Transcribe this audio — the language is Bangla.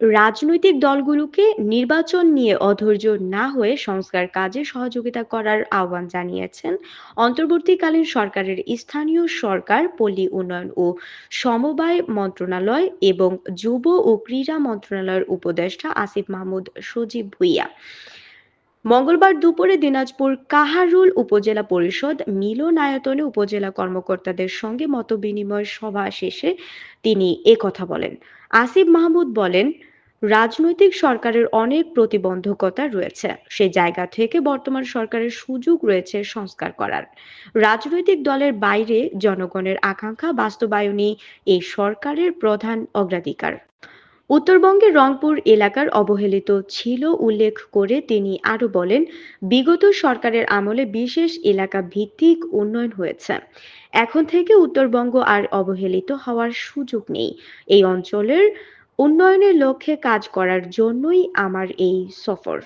রাজনৈতিক দলগুলোকে নির্বাচন নিয়ে অধৈর্য না হয়ে সংস্কার কাজে সহযোগিতা করার আহ্বান জানিয়েছেন অন্তর্বর্তীকালীন সরকারের স্থানীয় সরকার, পল্লী উন্নয়ন ও সমবায় মন্ত্রণালয় এবং যুব ও ক্রীড়া মন্ত্রণালয়ের উপদেষ্টা আসিফ মাহমুদ সজীব ভুইয়া। মঙ্গলবার দুপুরে দিনাজপুর কাহারুল উপজেলা পরিষদ মিলনায়তনে উপজেলা কর্মকর্তাদের সঙ্গে মতবিনিময় সভা শেষে তিনি একথা বলেন। আসিফ মাহমুদ বলেন রাজনৈতিক সরকারের অনেক প্রতিবন্ধকতা রয়েছে। সে জায়গা থেকে বর্তমান সরকারের সুযোগ রয়েছে সংস্কার করার। রাজনৈতিক দলের বাইরে জনগণের আকাঙ্ক্ষা বাস্তবায়নই এই সরকারের প্রধান অগ্রাধিকার। উত্তরবঙ্গের রংপুর এলাকার অবহেলিত ছিল উল্লেখ করে তিনি আরও বলেন, বিগত সরকারের আমলে বিশেষ এলাকা ভিত্তিক উন্নয়ন হয়েছে। এখন থেকে উত্তরবঙ্গ আর অবহেলিত হওয়ার সুযোগ নেই। এই অঞ্চলের উন্নয়নের লক্ষ্যে কাজ করার জন্যই আমার এই সফর।